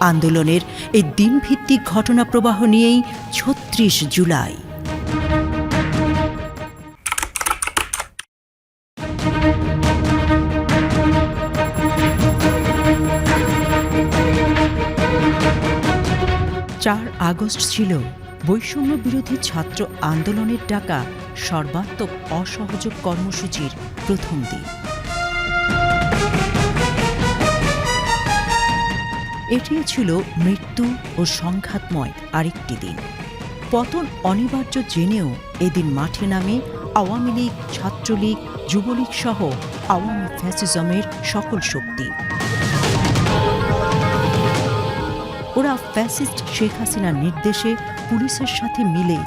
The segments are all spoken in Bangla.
আন্দোলনের এই দিনভিত্তিক ঘটনা প্রবাহ নিয়েই ছত্রিশ জুলাই। চার আগস্ট ছিল বৈষম্য বিরোধী ছাত্র আন্দোলনের ডাকা সর্বাত্মক অসহযোগ কর্মসূচির প্রথম দিন। এটিও ছিল মৃত্যু ও সংঘাতময় আরেকটি দিন। পতন অনিবার্য জেনেও এদিন মাঠে নামে আওয়ামী লীগ, ছাত্রলীগ, যুবলীগ সহ আওয়ামী ফ্যাসিজমের সকল শক্তি। ওরা ফ্যাসিস্ট শেখ হাসিনার নির্দেশে পুলিশের সাথে মিলে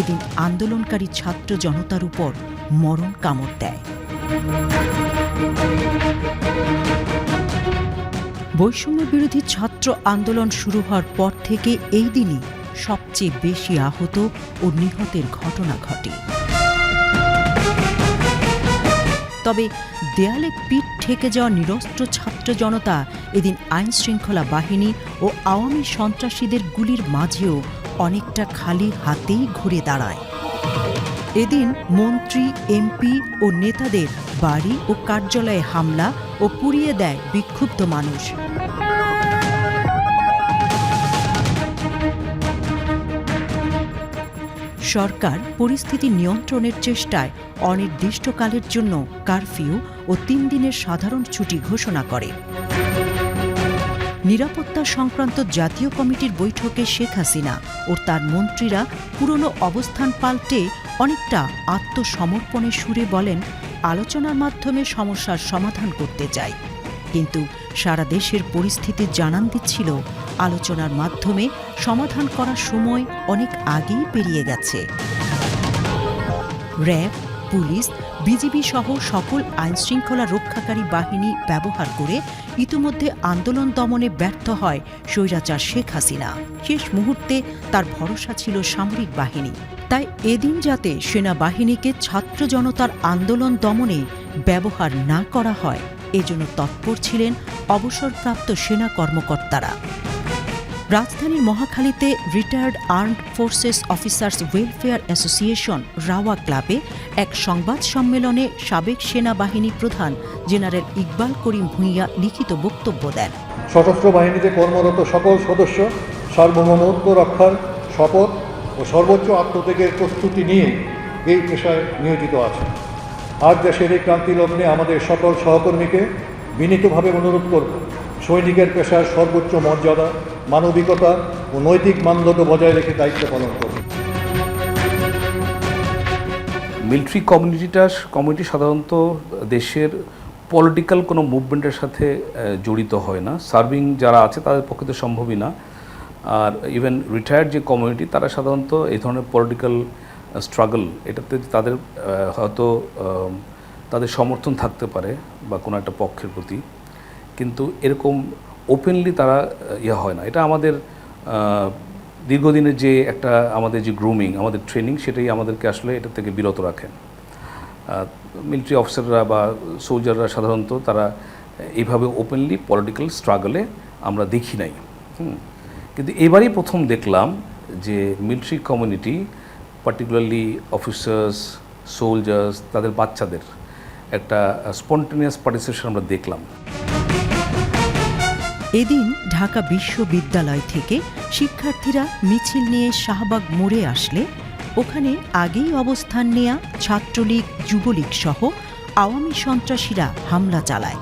এদিন আন্দোলনকারী ছাত্র জনতার উপর মরণ কামড় দেয়। বৈষম্য বিরোধী ছাত্র আন্দোলন শুরু হওয়ার পর থেকে এই দিনই সবচেয়ে বেশি আহত ও নিহতের ঘটনা ঘটে। তবে দেয়ালে পিঠ ঠেকে যাওয়া নিরস্ত্র ছাত্র জনতা এদিন আইন শৃঙ্খলা বাহিনী ও আওয়ামী সন্ত্রাসীদের গুলির মাঝেও অনেকটা খালি হাতেই ঘুরে দাঁড়ায়। এদিন মন্ত্রী, এমপি ও নেতাদের বাড়ি ও কার্যালয়ে হামলা ও পুড়িয়ে দেয় বিক্ষুব্ধ মানুষ। সরকার পরিস্থিতি নিয়ন্ত্রণের চেষ্টায় অনির্দিষ্টকালের জন্য কারফিউ ও তিন দিনের সাধারণ ছুটি ঘোষণা করে। নিরাপত্তা সংক্রান্ত জাতীয় কমিটির বৈঠকে শেখ হাসিনা ও তার মন্ত্রীরা পুরনো অবস্থান পাল্টে অনেকটা আত্মসমর্পণের সুরে বলেন, আলোচনার মাধ্যমে সমস্যার সমাধান করতে চাই। কিন্তু সারা দেশের পরিস্থিতি জানান দিচ্ছিল, আলোচনার মাধ্যমে সমাধান করার সময় অনেক আগেই পেরিয়ে গেছে। র্যাব, পুলিশ, বিজিবি সহ সকল আইনশৃঙ্খলা রক্ষাকারী বাহিনী ব্যবহার করে ইতিমধ্যে আন্দোলন দমনে ব্যর্থ হয় স্বৈরাচার শেখ হাসিনা। শেষ মুহূর্তে তার ভরসা ছিল সামরিক বাহিনী। তাই এদিন যাতে সেনাবাহিনীকে ছাত্র জনতার আন্দোলন দমনে ব্যবহার না করা হয়, এজন্য তৎপর ছিলেন অবসরপ্রাপ্ত সেনা কর্মকর্তারা। রাজধানীর মহাখালীতে retired armed forces officers welfare association rava ক্লাবে এক সংবাদ সম্মেলনে সাবেক সেনাবাহিনী প্রধান জেনারেল ইকবাল করিম ভূঁইয়া লিখিত বক্তব্য দেন। সশস্ত্র বাহিনীতে কর্মরত সকল সদস্য সার্বভৌমত্ব রক্ষার শপথ ও সর্বোচ্চ আত্মত্যাগের প্রস্তুতি নিয়ে এই পেশায় নিয়োজিত আছে আজ দেশের এই ক্রান্তি লগ্নে আমাদের সকল সহকর্মীকে বিনীতভাবে অনুরোধ করব সৈনিকের পেশার সর্বোচ্চ মর্যাদা, মানবিকতা ও নৈতিক মানদণ্ড বজায় রেখে দায়িত্ব পালন করবে মিলিটারি কমিউনিটিটা কমিউনিটি সাধারণত দেশের পলিটিক্যাল কোনো মুভমেন্টের সাথে জড়িত হয় না। সার্ভিং যারা আছে তাদের পক্ষে তো সম্ভবই না। আর ইভেন রিটায়ার্ড যে কমিউনিটি তারা সাধারণত এই ধরনের পলিটিক্যাল স্ট্রাগল এটাতে তাদের হয়তো তাদের সমর্থন থাকতে পারে বা কোনো একটা পক্ষের প্রতি। কিন্তু এরকম ওপেনলি তারা ইয়ে হয় না। এটা আমাদের দীর্ঘদিনের যে একটা আমাদের যে গ্রুমিং আমাদের ট্রেনিং সেটাই আমাদেরকে আসলে এটা থেকে বিরত রাখেন। মিলিটারি অফিসাররা বা সোলজাররা সাধারণত তারা এইভাবে ওপেনলি পলিটিক্যাল স্ট্রাগলে আমরা দেখি নাই। কিন্তু এবারই প্রথম দেখলাম যে military community particularly officers soldiers তাদের বাচ্চাদের একটা স্পন্টেনিয়াস পার্টিসিপেশন আমরা দেখলাম। এদিন ঢাকা বিশ্ববিদ্যালয় থেকে শিক্ষার্থীরা মিছিল নিয়ে শাহবাগ মোড়ে আসলে, ওখানে আগেই অবস্থান নেয়া ছাত্রলীগ, যুবলীগ সহ আওয়ামী সন্ত্রাসীরা হামলা চালায়।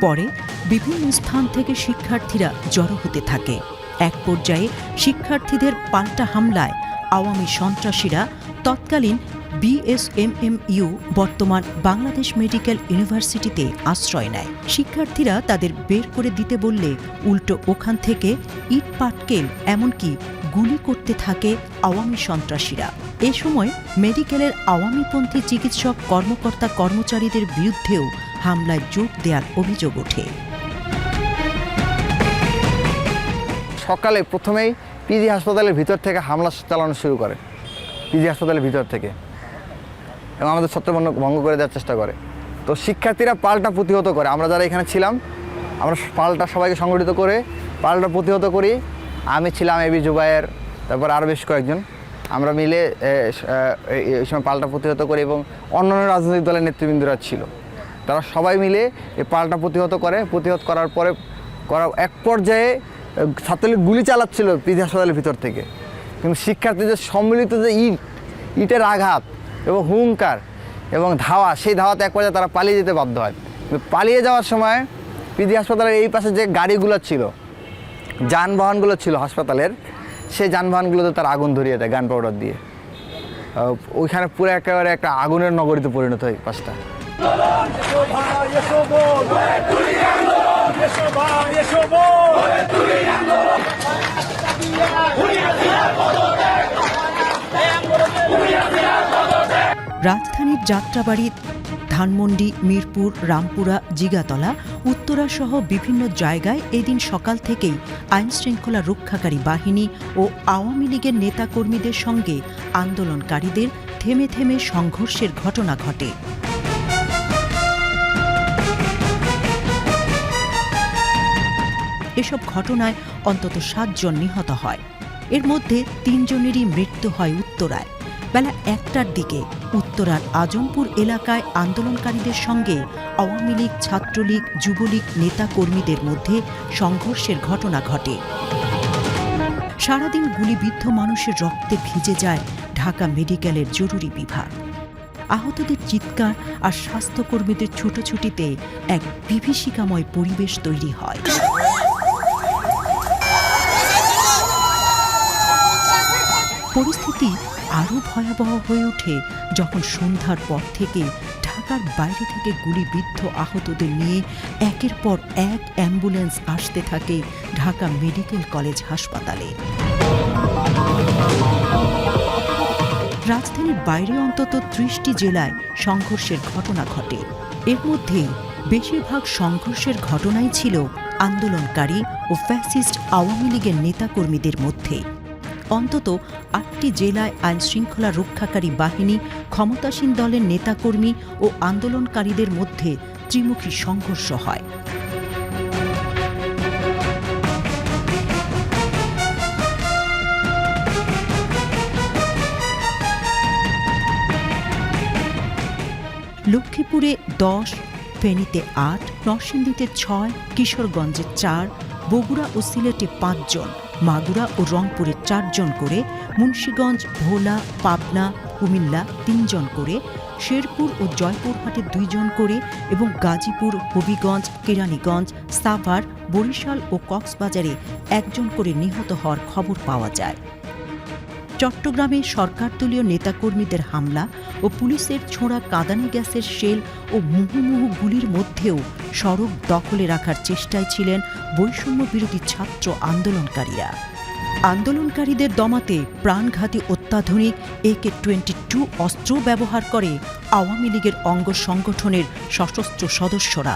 পরে বিভিন্ন স্থান থেকে শিক্ষার্থীরা জড়ো হতে থাকে। এক পর্যায়ে শিক্ষার্থীদের পাল্টা হামলায় আওয়ামী সন্ত্রাসীরা তৎকালীন বিএসএমএমইউ বর্তমান বাংলাদেশ মেডিকেল ইউনিভার্সিটিতে আশ্রয় নেয়। শিক্ষার্থীরা তাদের বের করে দিতে বললে উল্টো ওখান থেকে ইট পাটকেল, এমনকি গুলি করতে থাকে আওয়ামী সন্ত্রাসীরা। এ সময় মেডিকেলের আওয়ামীপন্থী চিকিৎসক, কর্মকর্তা, কর্মচারীদের বিরুদ্ধেও হামলায় যোগ দেওয়ার অভিযোগ ওঠে। সকালে প্রথমেই পিজি হাসপাতালের ভিতর থেকে হামলা চালানো শুরু করে। পিজি হাসপাতালের ভিতর থেকে। এবং আমাদের ছত্রভঙ্গ ভঙ্গ করে দেওয়ার চেষ্টা করে। তো শিক্ষার্থীরা পাল্টা প্রতিহত করে। আমরা যারা এখানে ছিলাম, আমরা পাল্টা সবাইকে সংগঠিত করে, পাল্টা প্রতিহত করি। আমি ছিলাম এবি জুবায়ের, তারপর আরও বেশ কয়েকজন। আমরা মিলে এই সময় পাল্টা প্রতিহত করি এবং অন্যান্য রাজনৈতিক দলের নেতৃবৃন্দরা ছিল। তারা সবাই মিলে এই পাল্টা প্রতিহত করে। প্রতিহত করার পরে, করা, এক পর্যায়ে ছাত্রলীগ গুলি চালাচ্ছিল পিজি হাসপাতালের ভিতর থেকে। কিন্তু শিক্ষার্থীদের সম্মিলিত যে ইট, ইটের আঘাত এবং হুঙ্কার এবং ধাওয়া, সেই ধাওয়াতে এক পর্যায়ে তারা পালিয়ে যেতে বাধ্য হয়। পালিয়ে যাওয়ার সময় পিজি হাসপাতালের এই পাশে যে গাড়িগুলো ছিল, যানবাহনগুলো ছিল হাসপাতালের, সেই যানবাহনগুলোতে তারা আগুন ধরিয়ে দেয় গান পাউডার দিয়ে। ওইখানে পুরো একেবারে একটা আগুনের নগরীতে পরিণত হয় পাশটা। রাজধানীর যাত্রাবাড়ি, ধানমন্ডি, মিরপুর, রামপুরা, জিগাতলা, উত্তরা সহ বিভিন্ন জায়গায় এদিন সকাল থেকেই আইন শৃঙ্খলা রক্ষাকারী বাহিনী ও আওয়ামী লীগের নেতাকর্মীদের সঙ্গে আন্দোলনকারীদের থেমে থেমে সংঘর্ষের ঘটনা ঘটে। এসব ঘটনায় অন্তত সাতজন নিহত হয়। এর মধ্যে তিনজনেরই মৃত্যু হয় উত্তরায়। বেলা একটার দিকে উত্তরার আজমপুর এলাকায় আন্দোলনকারীদের সঙ্গে আওয়ামী লীগ, ছাত্রলীগ, যুবলীগ নেতা কর্মীদের মধ্যে সংঘর্ষের ঘটনা ঘটে। সারাদিন গুলিবিদ্ধ মানুষের রক্তে ভিজে যায় ঢাকা মেডিকেলের জরুরি বিভাগ। আহতদের চিৎকার আর স্বাস্থ্যকর্মীদের ছুটোছুটিতে এক বিভীষিকাময় পরিবেশ তৈরি হয়। পরিস্থিতি আরও ভয়াবহ হয়ে ওঠে যখন সন্ধ্যার পর থেকে ঢাকার বাইরে থেকে গুলিবিদ্ধ আহতদের নিয়ে একের পর এক অ্যাম্বুলেন্স আসতে থাকে ঢাকা মেডিকেল কলেজ হাসপাতালে। রাজধানীর বাইরে অন্তত ত্রিশটি জেলায় সংঘর্ষের ঘটনা ঘটে। এর মধ্যে বেশিরভাগ সংঘর্ষের ঘটনাই ছিল আন্দোলনকারী ও ফ্যাসিস্ট আওয়ামী লীগের নেতাকর্মীদের মধ্যে। অন্তত আটটি জেলায় আইন শৃঙ্খলা রক্ষাকারী বাহিনী, ক্ষমতাসীন দলের নেতাকর্মী ও আন্দোলনকারীদের মধ্যে ত্রিমুখী সংঘর্ষ হয়। লক্ষ্মীপুরে দশ, ফেনীতে আট, নরসিংদীতে ছয়, কিশোরগঞ্জে চার, বগুড়া ও সিলেটে পাঁচজন। মাগুরা ও রংপুরে চারজন করে, মুন্সীগঞ্জ, ভোলা, পাবনা, কুমিল্লা তিনজন করে, শেরপুর ও জয়পুরহাটে দুইজন করে এবং গাজীপুর, হবিগঞ্জ, কেরানীগঞ্জ, সাভার, বরিশাল ও কক্সবাজারে একজন করে নিহত হওয়ার খবর পাওয়া যায়। চট্টগ্রামে সরকারদলীয় নেতাকর্মীদের হামলা ও পুলিশের ছোড়া কাঁদানি গ্যাসের শেল ও মুহুমুহু গুলির মধ্যেও সড়ক দখলে রাখার চেষ্টায় ছিলেন বৈষম্য বিরোধী ছাত্র আন্দোলনকারীরা। আন্দোলনকারীদের দমাতে প্রাণঘাতী অত্যাধুনিক একে টোয়েন্টি টু অস্ত্র ব্যবহার করে আওয়ামী লীগের অঙ্গ সংগঠনের সশস্ত্র সদস্যরা।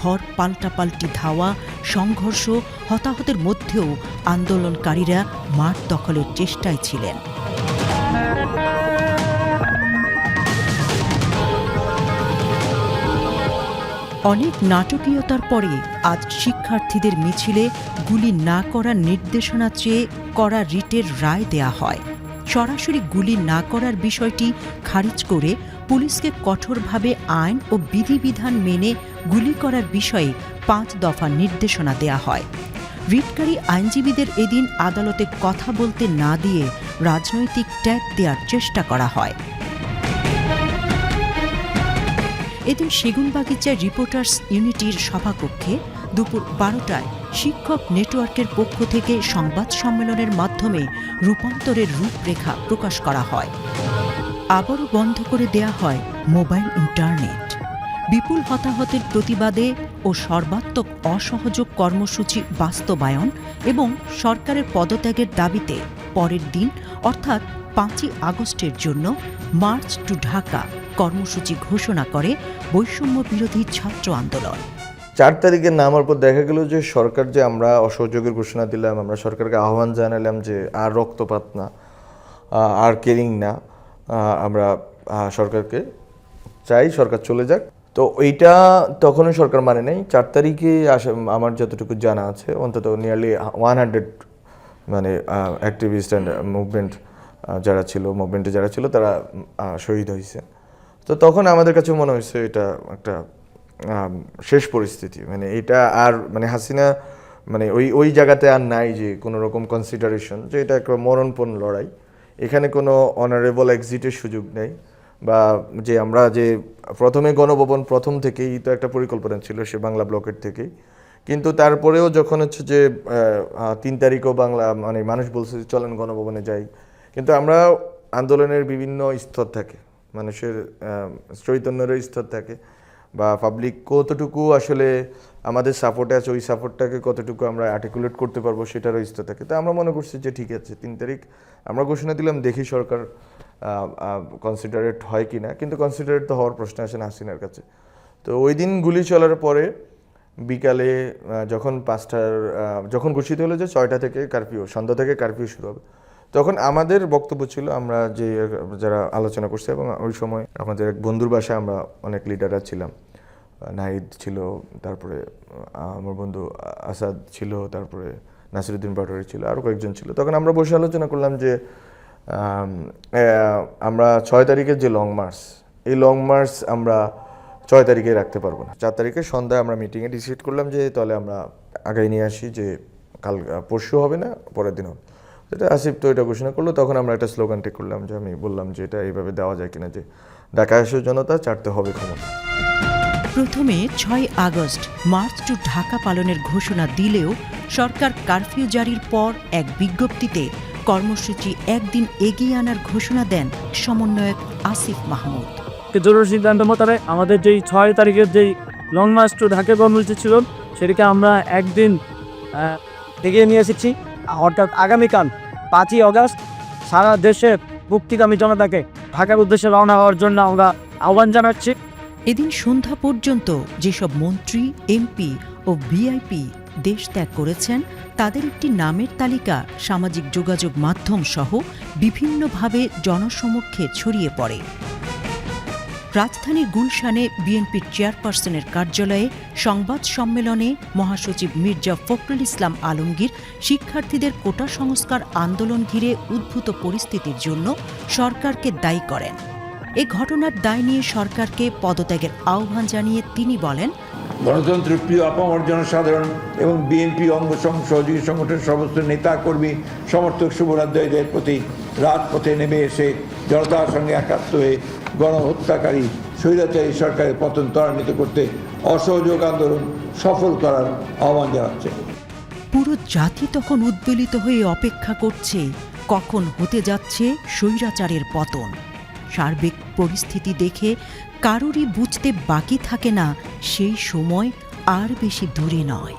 দিনভর পাল্টাপাল্টি ধাওয়া, সংঘর্ষ, হতাহতের মধ্যেও আন্দোলনকারীরা মাঠ দখলের চেষ্টায় ছিলেন। অনেক নাটকীয়তার পরে আজ শিক্ষার্থীদের মিছিলে গুলি না করার নির্দেশনা চেয়ে করা রিটের রায় দেয়া হয়। সরাসরি গুলি না করার বিষয়টি খারিজ করে পুলিশকে কঠোরভাবে আইন ও বিধিবিধান মেনে গুলি করার বিষয়ে পাঁচ দফা নির্দেশনা দেয়া হয়। রিটকারী আইনজীবীদের এদিন আদালতে কথা বলতে না দিয়ে রাজনৈতিক ট্যাগ দেওয়ার চেষ্টা করা হয়। এদিন সেগুনবাগিচার রিপোর্টার্স ইউনিটির সভাকক্ষে দুপুর বারোটায় শিক্ষক নেটওয়ার্কের পক্ষ থেকে সংবাদ সম্মেলনের মাধ্যমে রূপান্তরের রূপরেখা প্রকাশ করা হয়। আবারও বন্ধ করে দেয়া হয় মোবাইল ইন্টারনেট। বিপুল হতাহতের প্রতিবাদে ও সর্বাত্মক অসহযোগ কর্মসূচি বাস্তবায়ন এবং সরকারের পদত্যাগের দাবিতে পরের দিন, অর্থাৎ পাঁচই আগস্টের জন্য মার্চ টু ঢাকা কর্মসূচি ঘোষণা করে বৈষম্য বিরোধী ছাত্র আন্দোলন। চার তারিখে নামার পর দেখা গেল যে সরকার যে আমরা অসহযোগের ঘোষণা দিলাম, আমরা সরকারকে আহ্বান জানালাম যে আর রক্তপাত না আর কেরিং না আমরা সরকারকে চাই, সরকার চলে যাক। তো এইটা তখনও সরকার মানে নেই। চার তারিখে আসা আমার যতটুকু জানা আছে, অন্তত নিয়ারলি ওয়ান হান্ড্রেড মানে অ্যাক্টিভিস্ট অ্যান্ড মুভমেন্ট যারা ছিল মুভমেন্টে যারা ছিল, তারা শহীদ হয়েছে। তো তখন আমাদের কাছে মনে হয়েছে এটা একটা শেষ পরিস্থিতি। মানে এটা আর মানে হাসিনা মানে ওই ওই জায়গাতে আর নাই যে কোনো রকম কনসিডারেশন যে এটা একটা মরণপণ লড়াই। এখানে কোনো অনারেবল এক্সিটের সুযোগ নেই। বা যে আমরা যে প্রথমে গণভবন প্রথম থেকেই তো একটা পরিকল্পনা ছিল সে বাংলা ব্লকের থেকেই। কিন্তু তারপরেও যখন হচ্ছে যে তিন তারিখও বাংলা মানে মানুষ বলছে যে চলেন গণভবনে যাই। কিন্তু আমরা আন্দোলনের বিভিন্ন স্তর থাকে। মানুষের চৈতন্যেরও স্তর থাকে। বা পাবলিক কতটুকু আসলে আমাদের সাপোর্টে আছে, ওই সাপোর্টটাকে কতটুকু আমরা আর্টিকুলেট করতে পারব সেটারও স্তর থাকে। তো আমরা মনে করছি যে ঠিক আছে, তিন তারিখ আমরা ঘোষণা দিলাম, দেখি সরকার কনসিডারেট হয় কি না কিন্তু কনসিডারেট তো হওয়ার প্রশ্ন আসে না হাসিনার কাছে। তো ওই দিন গুলি চলার পরে বিকালে যখন পাঁচটার যখন ঘোষিত হলো যে ছয়টা থেকে কারফিউ সন্ধ্যা থেকে কারফিউ শুরু হবে তখন আমাদের বক্তব্য ছিল, আমরা যে, যারা আলোচনা করছে এবং ওই সময় আমাদের এক বন্ধুর বাসায় আমরা অনেক লিডাররা ছিলাম। নাহিদ ছিল, তারপরে আমার বন্ধু আসাদ ছিল, তারপরে নাসিরুদ্দিন পাটোয়ারি ছিল আরও কয়েকজন ছিল। তখন আমরা বসে আলোচনা করলাম যে আমরা ছয় তারিখের যে লং মার্চ এই লং মার্চ আমরা ছয় তারিখে রাখতে পারব না। চার তারিখে সন্ধ্যায় আমরা মিটিংয়ে ডিসাইড করলাম যে, তাহলে আমরা আগাই নিয়ে আসি যে, কাল, পরশু হবে না, পরের দিন হবে। যেটা আসিফ তো এটা ঘোষণা করল তখন আমরা একটা স্লোগান ঠিক করলাম যে আমি বললাম যে এটা এইভাবে দেওয়া যায় কিনা যে ঢাকা আসে জনতা চারতে হবে ক্ষমতা প্রথমে ছয় আগস্ট মার্চ টু ঢাকা পালনের ঘোষণা দিলেও সরকার কারফিউ জারির পর এক বিজ্ঞপ্তিতে কর্মসূচি একদিন এগিয়ে আনার ঘোষণা দেন সমন্বয়ক আসিফ মাহমুদ। জরুরি সিদ্ধান্ত মোতাবেক আমাদের যেই ছয় তারিখের যেই লং মার্চ টু ঢাকা কর্মসূচি ছিল সেটিকে আমরা একদিন আহ, এগিয়ে নিয়ে এসেছি। অর্থাৎ আগামীকাল পাঁচই অগস্ট সারা দেশের মুক্তিকামী জনতাকে ঢাকার উদ্দেশ্যে রওনা হওয়ার জন্য আমরা আহ্বান জানাচ্ছি। এদিন সন্ধ্যা পর্যন্ত যেসব মন্ত্রী, এমপি ও ভিআইপি দেশ ত্যাগ করেছেন, তাদের একটি নামের তালিকা সামাজিক যোগাযোগ মাধ্যম সহ বিভিন্নভাবে জনসমক্ষে ছড়িয়ে পড়ে। রাজধানীর গুলশানে বিএনপির চেয়ারপারসনের কার্যালয়ে সংবাদ সম্মেলনে মহাসচিব মির্জা ফখরুল ইসলাম আলমগীর শিক্ষার্থীদের কোটা সংস্কার আন্দোলন ঘিরে উদ্ভূত পরিস্থিতির জন্য সরকারকে দায়ী করেন। এ ঘটনার দায় নিয়ে সরকারকে পদত্যাগের আহ্বান জানিয়ে তিনি বলেন, গণতন্ত্রের প্রিয় আপামর জনসাধারণ এবং বিএনপি অঙ্গ সহযোগী সংগঠনের সমস্ত নেতা কর্মী সমর্থক শুভরাজ্যদের প্রতি রাজপথে নেমে এসে জনতার সঙ্গে একাত্ম হয়ে গণহত্যাকারী স্বৈরাচারী সরকারের পতন ত্বরান্বিত করতে অসহযোগ আন্দোলন সফল করার আহ্বান জানাচ্ছে। পুরো জাতি তখন উদ্বেলিত হয়ে অপেক্ষা করছে, কখন হতে যাচ্ছে স্বৈরাচারের পতন। সার্বিক পরিস্থিতি দেখে কারোরই বুঝতে বাকি থাকে না, সেই সময় আর বেশি দূরে নয়।